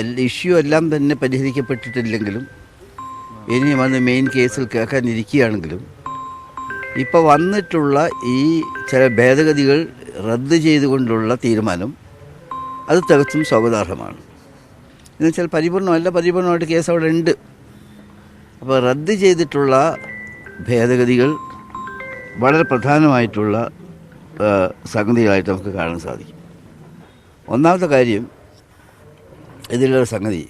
Issue എല്ലാം തന്നെ പരിഹരിക്കപ്പെട്ടിട്ടില്ലെങ്കിലും ഇനിയും അത് മെയിൻ കേസിൽ കേൾക്കാനിരിക്കുകയാണെങ്കിലും ഇപ്പോൾ വന്നിട്ടുള്ള ഈ ചില ഭേദഗതികൾ റദ്ദ് ചെയ്തുകൊണ്ടുള്ള തീരുമാനം അത് തികച്ചും സ്വാഗതാർഹമാണ് എന്നുവെച്ചാൽ പരിപൂർണമല്ല പരിപൂർണമായിട്ട് കേസ് അവിടെ ഉണ്ട്. അപ്പോൾ റദ്ദ് ചെയ്തിട്ടുള്ള ഭേദഗതികൾ വളരെ പ്രധാനമായിട്ടുള്ള സംഗതികളായിട്ട് നമുക്ക് കാണാൻ സാധിക്കും. ഒന്നാമത്തെ കാര്യം ഇതിലുള്ള സംഗതി.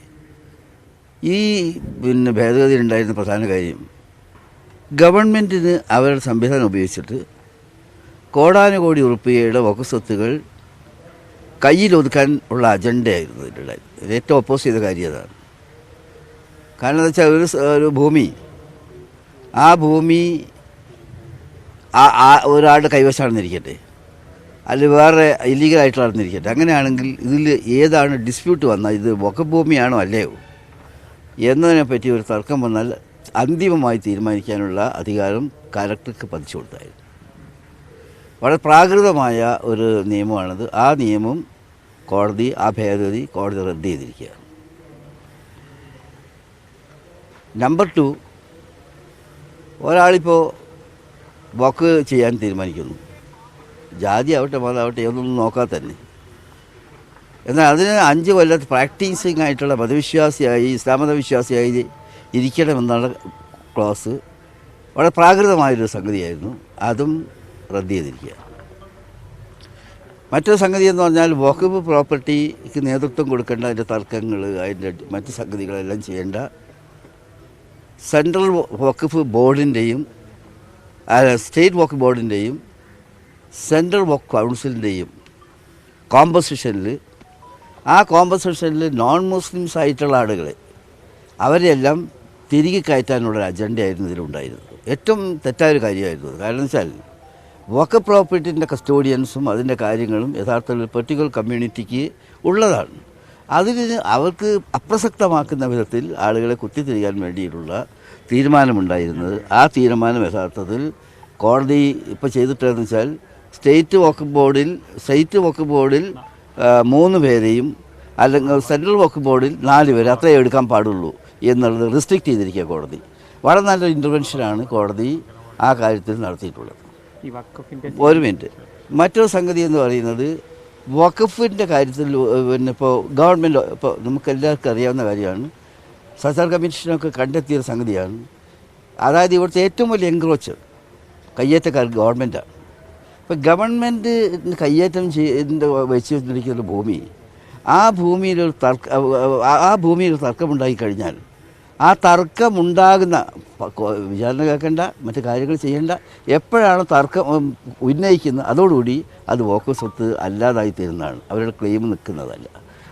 ഈ പിന്നെ ഭേദഗതി ഉണ്ടായിരുന്ന പ്രധാന കാര്യം ഗവൺമെന്റിന് അവരുടെ സംവിധാനം ഉപയോഗിച്ചിട്ട് കോടാനുകോടി ഉറുപ്പികയുടെ വകുസ്വത്തുകൾ കയ്യിലൊതുക്കാൻ ഉള്ള അജണ്ടയായിരുന്നു ഇതിന്റെ ഏറ്റവും ഒപ്പോസ് ചെയ്ത കാര്യം അതാണ്. കാരണം എന്താ വെച്ചാൽ ഒരു ഒരു ഭൂമി ആ ഭൂമി ആ ആ ഒരാളുടെ കൈവശമാണെന്നിരിക്കട്ടെ. അല്ലെങ്കിൽ വേറെ ഇല്ലീഗലായിട്ടുള്ളതെന്നിരിക്കട്ടെ അങ്ങനെയാണെങ്കിൽ ഇതിൽ ഏതാണ് ഡിസ്പ്യൂട്ട് വന്നാൽ ഇത് വക്കഭൂമിയാണോ അല്ലയോ? എന്നതിനെ പറ്റി ഒരു തർക്കം വന്നാൽ അന്തിമമായി തീരുമാനിക്കാനുള്ള അധികാരം കലക്ടർക്ക് പതിച്ചു കൊടുത്തായിരുന്നു. വളരെ പ്രാകൃതമായ ഒരു നിയമമാണത്. ആ നിയമം കോടതി ആ ഭേദഗതി കോടതി റദ്ദ് ചെയ്തിരിക്കുകയാണ്. നമ്പർ ടു ഒരാളിപ്പോൾ വക്ക് ചെയ്യാൻ തീരുമാനിക്കുന്നു. ജാതി ആവട്ടെ മതമാവട്ടെ ഒന്നും നോക്കാതെ തന്നെ എന്നാൽ അതിന് അഞ്ച് കൊല്ലത്ത് പ്രാക്ടീസിങ് ആയിട്ടുള്ള മതവിശ്വാസിയായി ഇസ്ലാം മതവിശ്വാസിയായി ഇരിക്കണമെന്നാണ് ക്ലോസ്. വളരെ പ്രാകൃതമായൊരു സംഗതിയായിരുന്നു. അതും റദ്ദ് ചെയ്തിരിക്കുക. മറ്റൊരു സംഗതി എന്ന് പറഞ്ഞാൽ വഖഫ് പ്രോപ്പർട്ടിക്ക് നേതൃത്വം കൊടുക്കേണ്ട അതിന്റെ തർക്കങ്ങൾ അതിന്റെ മറ്റ് സംഗതികളെല്ലാം ചെയ്യേണ്ട സെൻട്രൽ വഖഫ് ബോർഡിന്റെയും സ്റ്റേറ്റ് വഖഫ് ബോർഡിന്റെയും സെൻട്രൽ വർക്ക് കൗൺസിലിന്റെയും കോമ്പസിഷനിൽ ആ കോമ്പസിഷനിൽ നോൺ മുസ്ലിംസ് ആയിട്ടുള്ള ആളുകളെ അവരെല്ലാം തിരികെ കയറ്റാനുള്ള ഒരു അജണ്ടയായിരുന്നു ഇതിലുണ്ടായിരുന്നത്. ഏറ്റവും തെറ്റായൊരു കാര്യമായിരുന്നു അത്. കാരണം വെച്ചാൽ വക്ക് പ്രോപ്പർട്ടിന്റെ കസ്റ്റോഡിയൻസും അതിന്റെ കാര്യങ്ങളും യഥാർത്ഥത്തിൽ പെർട്ടിക്കുലർ കമ്മ്യൂണിറ്റിക്ക് ഉള്ളതാണ്. അതിന് അവർക്ക് അപ്രസക്തമാക്കുന്ന വിധത്തിൽ ആളുകളെ കുത്തിത്തിരിക്കാൻ വേണ്ടിയിട്ടുള്ള തീരുമാനമുണ്ടായിരുന്നത്. ആ തീരുമാനം യഥാർത്ഥത്തിൽ കോടതി ഇപ്പോൾ ചെയ്തിട്ടെന്ന് വെച്ചാൽ സ്റ്റേറ്റ് വക്ക് ബോർഡിൽ സ്റ്റേറ്റ് വക്ക് ബോർഡിൽ മൂന്ന് പേരെയും അല്ലെങ്കിൽ സെൻട്രൽ വക്ക് ബോർഡിൽ നാല് പേര് അത്രയേ എടുക്കാൻ പാടുള്ളൂ എന്നുള്ളത് റിസ്ട്രിക്റ്റ് ചെയ്തിരിക്കുക കോടതി. വളരെ നല്ലൊരു ഇന്റർവെൻഷനാണ് കോടതി ആ കാര്യത്തിൽ നടത്തിയിട്ടുള്ളത്. ഒരു മിനിറ്റ്. മറ്റൊരു സംഗതി എന്ന് പറയുന്നത് വഖഫിന്റെ കാര്യത്തിൽ പിന്നെ ഇപ്പോൾ ഗവൺമെന്റ് ഇപ്പോൾ നമുക്ക് എല്ലാവർക്കും അറിയാവുന്ന കാര്യമാണ്. സർക്കാർ കമ്മീഷനൊക്കെ കണ്ടെത്തിയ സംഗതിയാണ്. അതായത് ഇവിടുത്തെ ഏറ്റവും വലിയ എൻക്രോച്ച് കയ്യേറ്റക്കാർ ഗവൺമെന്റാണ് ഇപ്പോൾ ഗവൺമെന്റ് കയ്യേറ്റം ചെയ്ത് വെച്ച് വെച്ചിരിക്കുന്ന ഭൂമി ആ ഭൂമിയിൽ ഒരു തർക്ക ആ- ഭൂമിയിൽ തർക്കമുണ്ടായി കഴിഞ്ഞാൽ ആ തർക്കമുണ്ടാകുന്ന വിചാരണ കേൾക്കേണ്ട മറ്റു കാര്യങ്ങൾ ചെയ്യേണ്ട. എപ്പോഴാണ് തർക്കം ഉന്നയിക്കുന്നത് അതോടുകൂടി അത് വോക്ക് സ്വത്ത് അല്ലാതായി തീരുന്നതാണ് അവരുടെ ക്ലെയിം നിൽക്കുന്നതല്ല.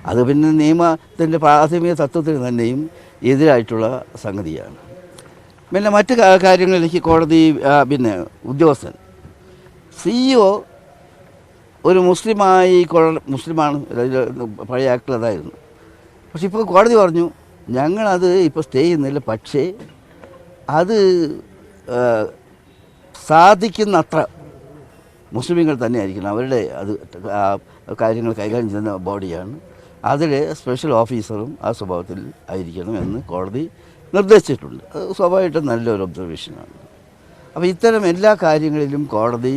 അത് പിന്നെ നിയമത്തിന്റെ പ്രാഥമിക തത്വത്തിന് തന്നെയും എതിരായിട്ടുള്ള സംഗതിയാണ്. പിന്നെ മറ്റു കാര്യങ്ങളിലേക്ക് കോടതി പിന്നെ ഉദ്യോഗസ്ഥൻ സിഇഒ ഒരു മുസ്ലിമായി മുസ്ലിമാണ് പഴയ ആക്ടിൽ അതായിരുന്നു. പക്ഷെ ഇപ്പോൾ കോടതി പറഞ്ഞു ഞങ്ങളത് ഇപ്പോൾ സ്റ്റേ ചെയ്യുന്നില്ല പക്ഷേ അത് സാധിക്കുന്നത്ര മുസ്ലിങ്ങൾ തന്നെ ആയിരിക്കണം അവരുടെ അത് കാര്യങ്ങൾ കൈകാര്യം ചെയ്യുന്ന ബോഡിയാണ്. അതിൽ സ്പെഷ്യൽ ഓഫീസറും ആ സ്വഭാവത്തിൽ ആയിരിക്കണം എന്ന് കോടതി നിർദ്ദേശിച്ചിട്ടുണ്ട്. അത് സ്വാഭാവികമായിട്ടും നല്ലൊരു ഒബ്സർവേഷനാണ്. അപ്പോൾ ഇത്തരം എല്ലാ കാര്യങ്ങളിലും കോടതി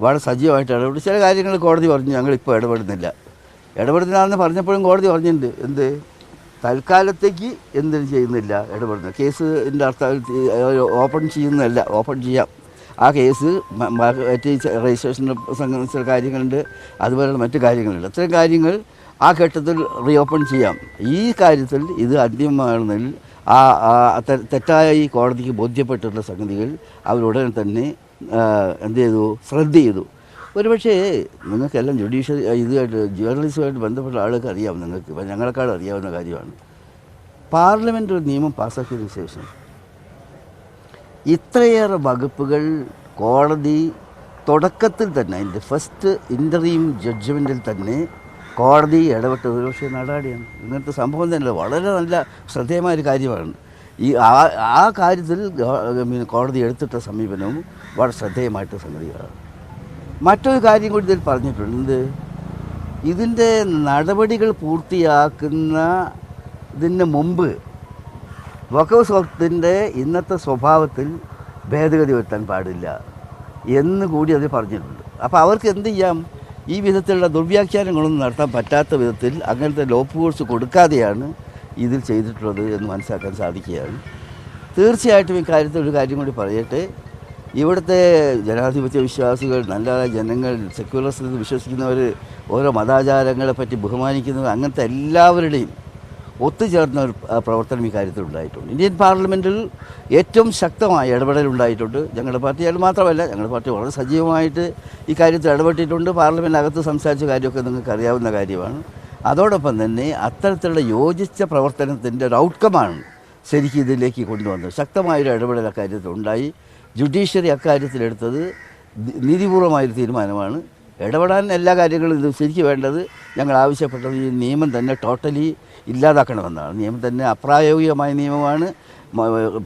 വളരെ സജീവമായിട്ട് ഇടപെടും ചില കാര്യങ്ങൾ കോടതി പറഞ്ഞു ഞങ്ങളിപ്പോൾ ഇടപെടുന്നില്ല. ഇടപെടുന്നില്ലാന്ന് പറഞ്ഞപ്പോഴും കോടതി പറഞ്ഞിട്ടുണ്ട്. എന്ത്? തൽക്കാലത്തേക്ക് എന്തിനും ചെയ്യുന്നില്ല ഇടപെടുന്നത് കേസിന്റെ അർത്ഥം ഓപ്പൺ ചെയ്യുന്നതല്ല ഓപ്പൺ ചെയ്യാം. ആ കേസ് മറ്റ് രജിസ്ട്രേഷന്റെ സംബന്ധിച്ച കാര്യങ്ങളുണ്ട് അതുപോലെയുള്ള മറ്റു കാര്യങ്ങളുണ്ട്. അത്തരം കാര്യങ്ങൾ ആ ഘട്ടത്തിൽ റീഓപ്പൺ ചെയ്യാം. ഈ കാര്യത്തിൽ ഇത് അന്തിമമാണെന്നതിൽ ആ തെറ്റായി കോടതിക്ക് ബോധ്യപ്പെട്ടിട്ടുള്ള സംഗതികൾ അവരുടനെ തന്നെ എന്ത് ചെയ്തു ശ്രദ്ധ ചെയ്തു ഒരുപക്ഷേ നിങ്ങൾക്കെല്ലാം ജുഡീഷ്യറി ഇതുമായിട്ട് ജേർണലിസവുമായിട്ട് ബന്ധപ്പെട്ട ആളുകൾക്ക് അറിയാം നിങ്ങൾക്ക്. ഇപ്പം ഞങ്ങളെക്കാളും അറിയാവുന്ന കാര്യമാണ്. പാർലമെന്റ് ഒരു നിയമം പാസ്സാക്കിയതിനു ശേഷം ഇത്രയേറെ വകുപ്പുകൾ കോടതി തുടക്കത്തിൽ തന്നെ അതിന്റെ ഫസ്റ്റ് ഇന്റർവ്യൂ ജഡ്ജ്മെന്റിൽ തന്നെ കോടതി ഇടപെട്ടത് ഒരുപക്ഷെ നാടാടിയാണ്. ഇങ്ങനത്തെ സംഭവം തന്നെ വളരെ നല്ല ശ്രദ്ധേയമായ ഒരു കാര്യമാണ്. ഈ ആ ആ കാര്യത്തിൽ കോടതി എടുത്തിട്ട സമീപനവും വളരെ ശ്രദ്ധേയമായിട്ട് സംഗതികളാണ്. മറ്റൊരു കാര്യം കൂടി ഇതിൽ പറഞ്ഞിട്ടുണ്ട്. ഇതിന്റെ നടപടികൾ പൂർത്തിയാക്കുന്ന ഇതിന് മുമ്പ് വക്കഫ് സ്വത്തിന്റെ ഇന്നത്തെ സ്വഭാവത്തിൽ ഭേദഗതി വരുത്താൻ പാടില്ല എന്ന് കൂടി അത് പറഞ്ഞിട്ടുണ്ട്. അപ്പോൾ അവർക്ക് എന്ത് ചെയ്യാം? ഈ വിധത്തിലുള്ള ദുർവ്യാഖ്യാനങ്ങളൊന്നും നടത്താൻ പറ്റാത്ത വിധത്തിൽ അങ്ങനത്തെ ലോപ്പ് കോഴ്സ് കൊടുക്കാതെയാണ് ഇതിൽ ചെയ്തിട്ടുള്ളത് എന്ന് മനസ്സിലാക്കാൻ സാധിക്കുകയാണ്. തീർച്ചയായിട്ടും ഈ കാര്യത്തിൽ ഒരു കാര്യം കൂടി പറയട്ടെ. ഇവിടുത്തെ ജനാധിപത്യ വിശ്വാസികൾ നല്ല ജനങ്ങൾ സെക്യുലറിസത്തിൽ വിശ്വസിക്കുന്നവർ ഓരോ മതാചാരങ്ങളെ പറ്റി ബഹുമാനിക്കുന്നവർ അങ്ങനത്തെ എല്ലാവരുടെയും ഒത്തുചേർന്ന ഒരു പ്രവർത്തനം കാര്യത്തിൽ ഉണ്ടായിട്ടുണ്ട്. ഇന്ത്യൻ പാർലമെന്റിൽ ഏറ്റവും ശക്തമായ ഇടപെടൽ ഉണ്ടായിട്ടുണ്ട്. ഞങ്ങളുടെ പാർട്ടിയാൽ മാത്രമല്ല ഞങ്ങളുടെ പാർട്ടി വളരെ സജീവമായിട്ട് ഈ കാര്യത്തിൽ ഇടപെട്ടിട്ടുണ്ട്. പാർലമെന്റിനകത്ത് സംസാരിച്ച കാര്യമൊക്കെ നിങ്ങൾക്ക് അറിയാവുന്ന കാര്യമാണ്. അതോടൊപ്പം തന്നെ അത്തരത്തിലുള്ള യോജിച്ച പ്രവർത്തനത്തിന്റെ ഒരു ഔട്ട്കമാണ് ശരിക്കും ഇതിലേക്ക് കൊണ്ടുവന്നത്. ശക്തമായൊരു ഇടപെടൽ അക്കാര്യത്തിൽ ഉണ്ടായി. ജുഡീഷ്യറി അക്കാര്യത്തിലെടുത്തത് നീതിപൂർവമായൊരു തീരുമാനമാണ്. ഇടപെടാൻ എല്ലാ കാര്യങ്ങളും ഇത് ശരിക്കും വേണ്ടത് ഞങ്ങൾ ആവശ്യപ്പെട്ടത് ഈ നിയമം തന്നെ ടോട്ടലി ഇല്ലാതാക്കണമെന്നാണ്. നിയമം തന്നെ അപ്രായോഗികമായ നിയമമാണ്.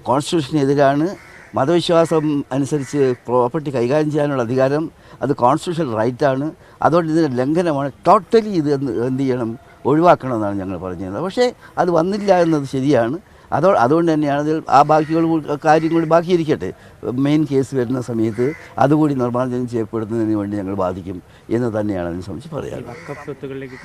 കോൺസ്റ്റിറ്റ്യൂഷനെതിരാണ് മതവിശ്വാസം അനുസരിച്ച് പ്രോപ്പർട്ടി കൈകാര്യം ചെയ്യാനുള്ള അധികാരം അത് കോൺസ്റ്റിറ്റ്യൂഷണൽ റൈറ്റാണ് അതുകൊണ്ട് ഇതിന്റെ ലംഘനമാണ്. ടോട്ടലി ഇത് എന്ത് ചെയ്യണം? ഒഴിവാക്കണമെന്നാണ് ഞങ്ങൾ പറഞ്ഞത് പക്ഷേ അത് വന്നില്ല എന്നത് ശരിയാണ്. അതോ അതുകൊണ്ട് തന്നെയാണ് അതിൽ ആ ബാക്കികൾ കാര്യം കൂടി ബാക്കിയിരിക്കട്ടെ. മെയിൻ കേസ് വരുന്ന സമയത്ത് അതുകൂടി നിർമ്മാർജനം ചെയ്യപ്പെടുന്നതിന് വേണ്ടി ഞങ്ങൾ ബാധിക്കും എന്ന് തന്നെയാണ് അതിനെ സംബന്ധിച്ച് സ്വത്തുകളിലേക്ക്